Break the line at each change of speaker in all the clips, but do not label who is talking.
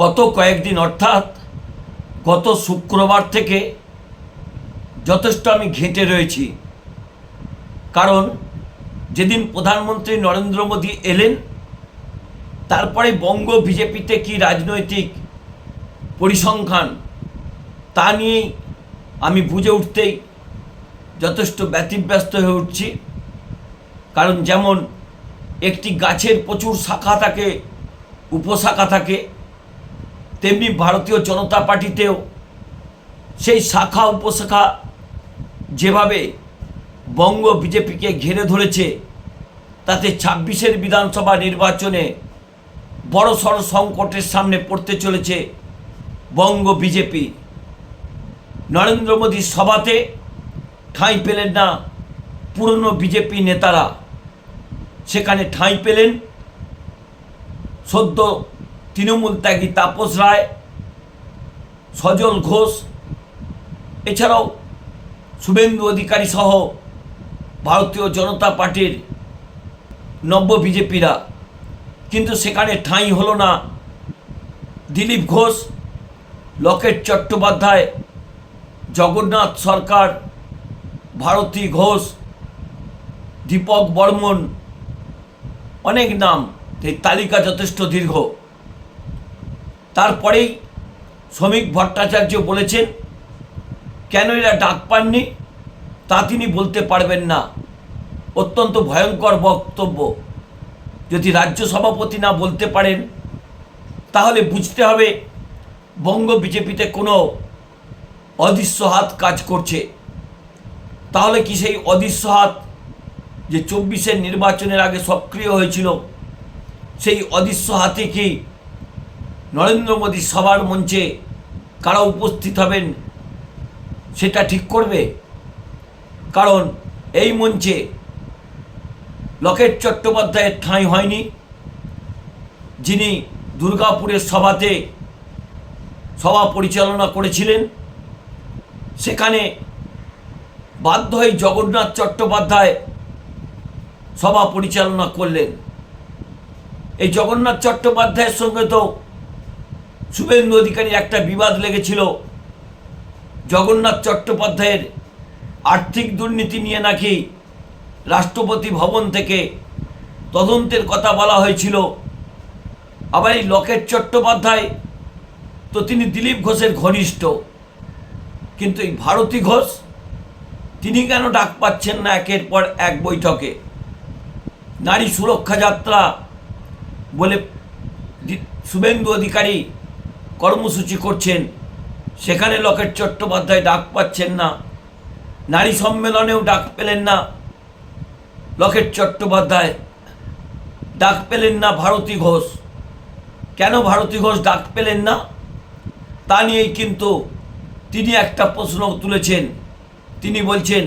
গত কয়েকদিন, অর্থাৎ গত শুক্রবার থেকে যথেষ্ট আমি ঘেঁটে রয়েছি। কারণ যেদিন প্রধানমন্ত্রী নরেন্দ্র মোদী এলেন, তারপরে বঙ্গ বিজেপিতে কি রাজনৈতিক পরিসংখ্যান, তা নিয়েই আমি বুঝে উঠতেই যথেষ্ট ব্যতিব্যস্ত হয়ে উঠছি। কারণ যেমন একটি গাছের প্রচুর শাখা থাকে, উপশাখা থাকে তেমনি ভারতীয় জনতা পার্টিতেও সেই শাখা, উপশাখা যেভাবে বঙ্গ বিজেপিকে ঘিরে ধরেছে, তাতে ছাব্বিশের বিধানসভা নির্বাচনে বড় সড় সংকটের সামনে পড়তে চলেছে বঙ্গ বিজেপি। নরেন্দ্র মোদীর সভাতে ঠাঁই পেলেন না পুরনো বিজেপি নেতারা। সেখানে ঠাঁই পেলেন সদ্য তৃণমূল ত্যাগী তাপস রায়, সজল ঘোষ, এছাড়াও শুভেন্দু অধিকারী সহ ভারতীয় জনতা পার্টির নব্য বিজেপিরা। কিন্তু সেখানে ঠাঁই হলো না দিলীপ ঘোষ, লকেট চট্টোপাধ্যায়, জগন্নাথ সরকার, ভারতী ঘোষ, দীপক বর্মন, অনেক নাম। এই তালিকা যথেষ্ট দীর্ঘ। তারপরেই শ্রমিক ভট্টাচার্য বলেছেন, কেন এরা ডাক পাননি? তা তিনি বলতে পারবেন না। অত্যন্ত ভয়ঙ্কর বক্তব্য। যদি রাজ্য সভাপতি না বলতে পারেন, তাহলে বুঝতে হবে বঙ্গ বিজেপিতে কোনো অদৃশ্য হাত কাজ করছে। তাহলে কি সেই অদৃশ্য হাত যে চব্বিশের নির্বাচনের আগে সক্রিয় হয়েছিল, সেই অদৃশ্য হাতে কি নরেন্দ্র মোদী সভার মঞ্চে কারা উপস্থিত হবেন সেটা ঠিক করবে? কারণ এই মঞ্চে লকেট চট্টোপাধ্যায়ের ঠাঁই হয়নি। যিনি দুর্গাপুরের সভাতে সভা পরিচালনা করেছিলেন, সেখানে বাধ্য হয়ে জগন্নাথ চট্টোপাধ্যায় সভা পরিচালনা করলেন। এই জগন্নাথ চট্টোপাধ্যায়ের সঙ্গে তো শুভেন্দু অধিকারীর একটা বিবাদ লেগেছিল। জগন্নাথ চট্টোপাধ্যায়ের আর্থিক দুর্নীতি নিয়ে নাকি রাষ্ট্রপতি ভবন থেকে তদন্তের কথা বলা হয়েছিল। আবার এই লকেট চট্টোপাধ্যায় তো তিনি দিলীপ ঘোষের ঘনিষ্ঠ। কিন্তু এই ভারতী ঘোষ, তিনি কেন ডাক পাচ্ছেন না একের পর এক বৈঠকে? নারী সুরক্ষা যাত্রা বলে শুভেন্দু অধিকারী কর্মসূচি করছেন, সেখানে লকেট চট্টোপাধ্যায় ডাক পাচ্ছেন না, নারী সম্মেলনেও ডাক পেলেন না লকেট চট্টোপাধ্যায় ডাক পেলেন না ভারতী ঘোষ। কেন ভারতী ঘোষ ডাক পেলেন না? তা নিয়েই কিন্তু তিনি একটা প্রশ্ন তুলেছেন। তিনি বলছেন,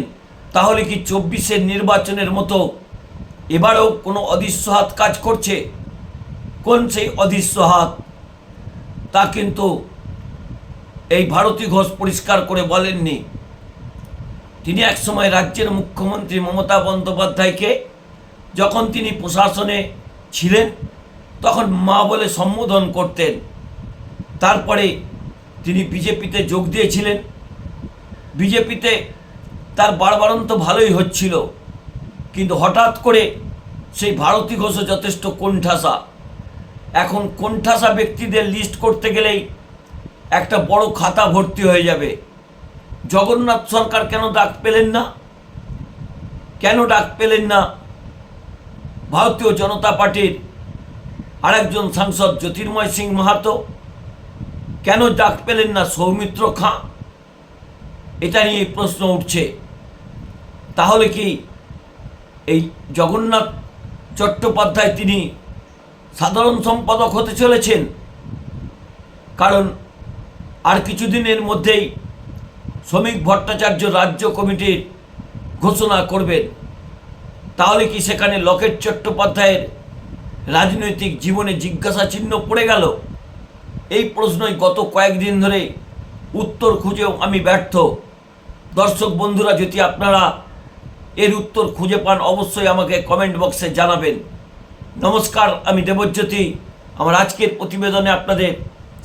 তাহলে কি চব্বিশের নির্বাচনের মতো এবারেও কোনো অদৃশ্য হাত কাজ করছে? কোন সেই অদৃশ্য হাত? তা কিন্তু এই ভারতী ঘোষ পরিষ্কার করে বলেননি। তিনি একসময় রাজ্যের মুখ্যমন্ত্রী মমতা বন্দ্যোপাধ্যায়কে যখন তিনি প্রশাসনে ছিলেন, তখন মা বলে সম্বোধন করতেন। তারপরে তিনি বিজেপিতে যোগ দিয়েছিলেন। বিজেপিতে তার বাড়বাড়ন্ত ভালোই হচ্ছিল। কিন্তু হঠাৎ করে সেই ভারতী ঘোষও যথেষ্ট কোণঠাসা। এখন কোণঠাসা ব্যক্তিদের লিস্ট করতে গেলেই একটা বড় খাতা ভর্তি হয়ে যাবে। জগন্নাথ সরকার কেন ডাক পেলেন না? কেন ডাক পেলেন না? ভারতীয় জনতা পার্টির আরেকজন সাংসদ জ্যোতির্ময় সিং মাহাতো কেন ডাক পেলেন না সৌমিত্র খাঁ? এটা নিয়ে প্রশ্ন উঠছে। তাহলে কি এই জগন্নাথ চট্টোপাধ্যায় তিনি সাধারণ সম্পাদক হতে চলেছেন। কারণ আর কিছুদিনের মধ্যেই শ্রমিক ভট্টাচার্য রাজ্য কমিটির ঘোষণা করবেন। তাহলে কি সেখানে লকেট চট্টোপাধ্যায়ের রাজনৈতিক জীবনে জিজ্ঞাসা চিহ্ন পড়ে গেল? এই প্রশ্নই গত কয়েকদিন ধরে উত্তর খুঁজেও আমি ব্যর্থ। দর্শক বন্ধুরা, যদি আপনারা এর উত্তর খুঁজে পান, অবশ্যই আমাকে কমেন্ট বক্সে জানাবেন। নমস্কার, আমি দেবজ্যোতি। আমার আজকের প্রতিবেদনে আপনাদের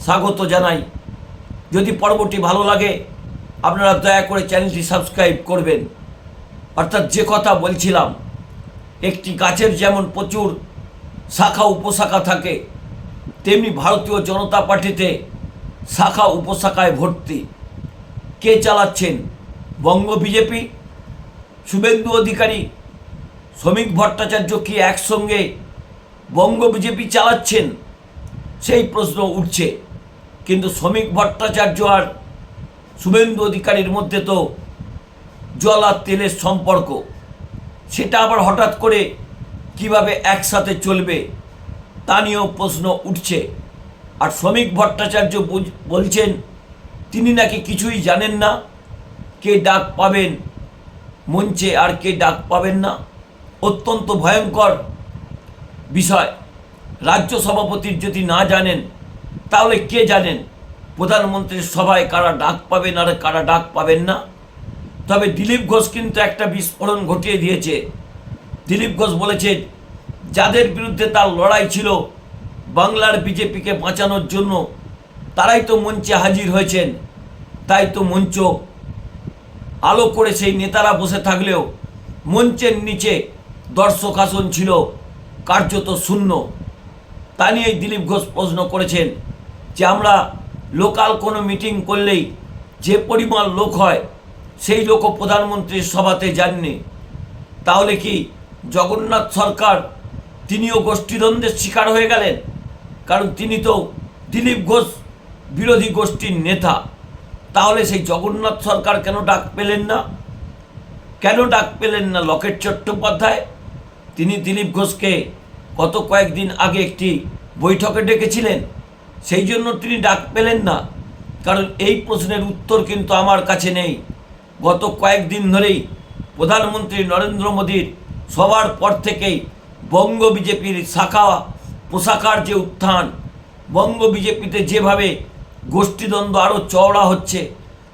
স্বাগত জানাই। যদি পর্বটি ভালো লাগে, আপনারা দয়া করে চ্যানেলটি সাবস্ক্রাইব করবেন। অর্থাৎ যে কথা বলছিলাম, একটি গাছের যেমন প্রচুর শাখা উপশাখা থাকে, তেমনি ভারতীয় জনতা পার্টিতে শাখা উপশাখায় ভর্তি। কে চালাচ্ছেন? বঙ্গ বিজেপি? শুভেন্দু অধিকারী? শ্রমিক ভট্টাচার্য কি একসঙ্গে বঙ্গ বিজেপি চালাচ্ছেন, সেই প্রশ্ন উঠছে। কিন্তু শ্রমিক ভট্টাচার্য আর শুভেন্দু অধিকারীর মধ্যে তো জল আর তেলের সম্পর্ক। সেটা আবার হঠাৎ করে কীভাবে একসাথে চলবে, তা নিয়েও প্রশ্ন উঠছে। আর শ্রমিক ভট্টাচার্য বলছেন, তিনি নাকি কিছুই জানেন না, কে ডাক পাবেন মঞ্চে আর কে ডাক পাবেন না। অত্যন্ত ভয়ঙ্কর বিষয়। রাজ্য সভাপতির যদি না জানেন, তাহলে কে জানেন? প্রধানমন্ত্রীর সভায় কারা ডাক পাবেন আর কারা ডাক পাবেন না? তবে দিলীপ ঘোষ কিন্তু একটা বিস্ফোরণ ঘটিয়ে দিয়েছে। দিলীপ ঘোষ বলেছে যাদের বিরুদ্ধে তার লড়াই ছিল বাংলার বিজেপিকে বাঁচানোর জন্য, তারাই তো মঞ্চে হাজির হয়েছেন। তাই তো মঞ্চ আলো করে সেই নেতারা বসে থাকলেও মঞ্চের নিচে দর্শক আসন ছিল। কার্যত শূন্য। তা নিয়েই দিলীপ ঘোষ প্রশ্ন করেছেন যে আমরা লোকাল কোনো মিটিং করলেই যে পরিমাণ লোক হয় সেই লোকও প্রধানমন্ত্রীর সভাতে যাননি। তাহলে কি জগন্নাথ সরকার তিনিও গোষ্ঠীদ্বন্দ্বের শিকার হয়ে গেলেন? কারণ তিনি তো দিলীপ ঘোষ বিরোধী গোষ্ঠীর নেতা। তাহলে সেই জগন্নাথ সরকার কেন ডাক পেলেন না? কেন ডাক পেলেন না লকেট চট্টোপাধ্যায়? তিনি দিলীপ ঘোষকে গত কয়েকদিন আগে একটি বৈঠকে ডেকেছিলেন, সেই জন্য তিনি ডাক পেলেন না, কারণ এই প্রশ্নের উত্তর কিন্তু আমার কাছে নেই। গত কয়েকদিন ধরেই প্রধানমন্ত্রী নরেন্দ্র মোদীর সবার পর থেকেই বঙ্গ বিজেপির শাখা পোশাকার যে উত্থান, বঙ্গ বিজেপিতে যেভাবে গোষ্ঠীদ্বন্দ্ব আরও চওড়া হচ্ছে,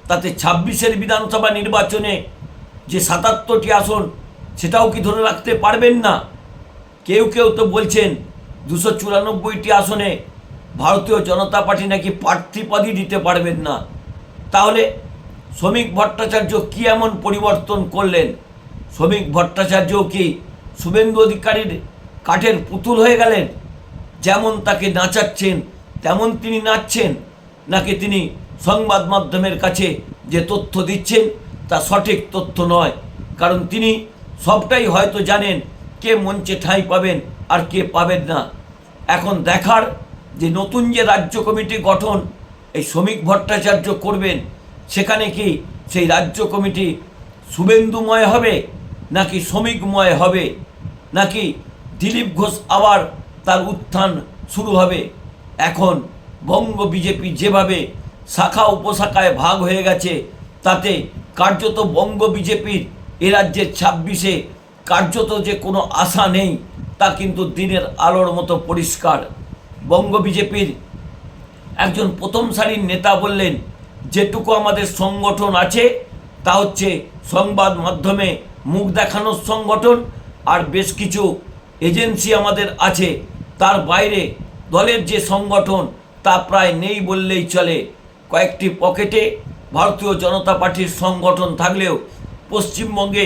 তাতে ছাব্বিশের বিধানসভা নির্বাচনে যে সাতাত্তরটি আসন, সেটাও কি ধরে রাখতে পারবেন না? কেউ কেউ তো বলছেন দুশো চুরানব্বইটি আসনে ভারতীয় জনতা পার্টি নাকি প্রার্থীপদই দিতে পারবেন না। তাহলে শ্রমিক ভট্টাচার্য কি এমন পরিবর্তন করলেন? শ্রমিক ভট্টাচার্য কি শুভেন্দু অধিকারীর কাঠের পুতুল হয়ে গেলেন? যেমন তাকে নাচাচ্ছেন, তেমন তিনি নাচছেন, নাকি তিনি সংবাদ মাধ্যমের কাছে যে তথ্য দিচ্ছেন তা সঠিক তথ্য নয়। কারণ তিনি সবটাই হয়তো জানেন কে মঞ্চে ঠাঁই পাবেন আর কে পাবেন না। এখন দেখার যে নতুন যে রাজ্য কমিটি গঠন, এই শ্রমিক ভট্টাচার্য করবেন, সেখানে কি সেই রাজ্য কমিটি শুভেন্দুময় হবে, নাকি শ্রমিকময় হবে, নাকি দিলীপ ঘোষ আবার তার উত্থান শুরু হবে? এখন বঙ্গ বিজেপি যেভাবে শাখা উপশাখায় ভাগ হয়ে গেছে, তাতে কার্যত বঙ্গ বিজেপির এ রাজ্যের ছাব্বিশে কার্যত যে কোনো আশা নেই, তা কিন্তু দিনের আলোর মতো পরিষ্কার। বঙ্গ বিজেপির একজন প্রথম সারির নেতা বললেন, যেটুকু আমাদের সংগঠন আছে, তা হচ্ছে সংবাদ মাধ্যমে মুখ দেখানোর সংগঠন, আর বেশ কিছু এজেন্সি আমাদের আছে। তার বাইরে দলের যে সংগঠন, তা প্রায় নেই বললেই চলে। কয়েকটি পকেটে ভারতীয় জনতা পার্টির সংগঠন থাকলেও পশ্চিমবঙ্গে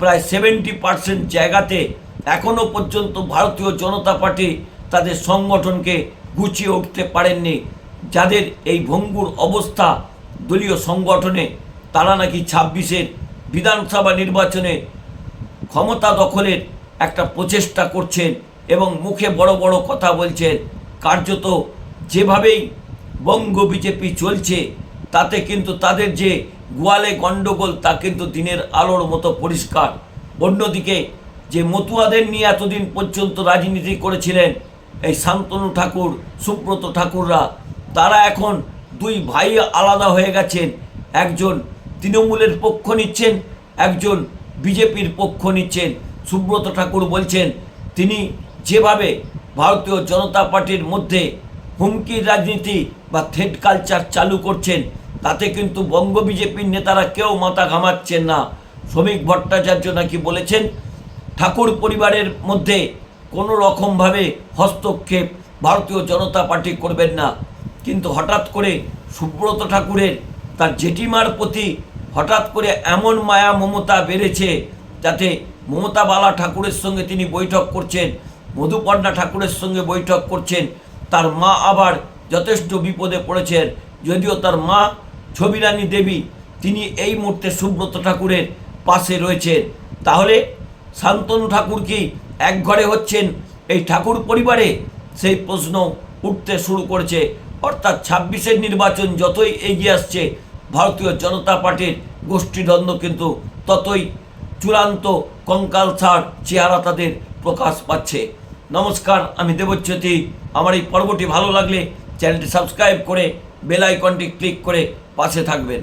প্রায় সেভেন্টি পার্সেন্ট জায়গাতে এখনও পর্যন্ত ভারতীয় জনতা পার্টি তাদের সংগঠনকে গুছিয়ে উঠতে পারেননি। যাদের এই ভঙ্গুর অবস্থা দলীয় সংগঠনে, তারা নাকি ছাব্বিশের বিধানসভা নির্বাচনে ক্ষমতা দখলের একটা প্রচেষ্টা করছেন এবং মুখে বড় বড় কথা বলছেন। কার্যত যেভাবেই বঙ্গ বিজেপি চলছে, তাতে কিন্তু তাদের যে গোয়ালে গণ্ডগোল তা কিন্তু দিনের আলোর মতো পরিষ্কার। অন্যদিকে, যে মতুয়াদের নিয়ে এতদিন পর্যন্ত রাজনীতি করেছিলেন এই শান্তনু ঠাকুর, সুব্রত ঠাকুররা, তারা এখন দুই ভাই আলাদা হয়ে গেছেন। একজন তৃণমূলের পক্ষ নিচ্ছেন, একজন বিজেপির পক্ষ নিচ্ছেন। সুব্রত ঠাকুর বলছেন, তিনি যেভাবে ভারতীয় জনতা পার্টির মধ্যে হুমকির রাজনীতি বা থ্রেড কালচার চালু করছেন তাতে কিন্তু বঙ্গ বিজেপির নেতারা কেউ মাথা ঘামাচ্ছেন না। শ্রমিক ভট্টাচার্য নাকি বলেছেন, ঠাকুর পরিবারের মধ্যে কোনো রকমভাবে হস্তক্ষেপ ভারতীয় জনতা পার্টি করবেন না। কিন্তু হঠাৎ করে সুব্রত ঠাকুরের তার জেঠিমার প্রতি হঠাৎ করে এমন মায়া মমতা বেড়েছে যাতে মমতা বালা ঠাকুরের সঙ্গে তিনি বৈঠক করছেন, মধুপর্ণা ঠাকুরের সঙ্গে বৈঠক করছেন, তার মা আবার যথেষ্ট বিপদে পড়েছেন, যদিও তার মা ছবিরানী দেবী, তিনি এই মুহূর্তে সুব্রত ঠাকুরের পাশে রয়েছেন। তাহলে শান্তনু ঠাকুর কি এক ঘরে হচ্ছেন? এই ঠাকুর পরিবারে সেই প্রশ্ন উঠতে শুরু করেছে। অর্থাৎ ছাব্বিশের নির্বাচন যতই এগিয়ে আসছে, ভারতীয় জনতা পার্টির গোষ্ঠীদ্বন্দ্ব কিন্তু ততই চূড়ান্ত কঙ্কাল ছাড় চেহারা তাদের প্রকাশ পাচ্ছে। নমস্কার, আমি দেবচ্যতি আমার এই পর্বটি ভালো লাগলে চ্যানেলটি সাবস্ক্রাইব করে বেল আইকনটি ক্লিক করে পাশে থাকবেন।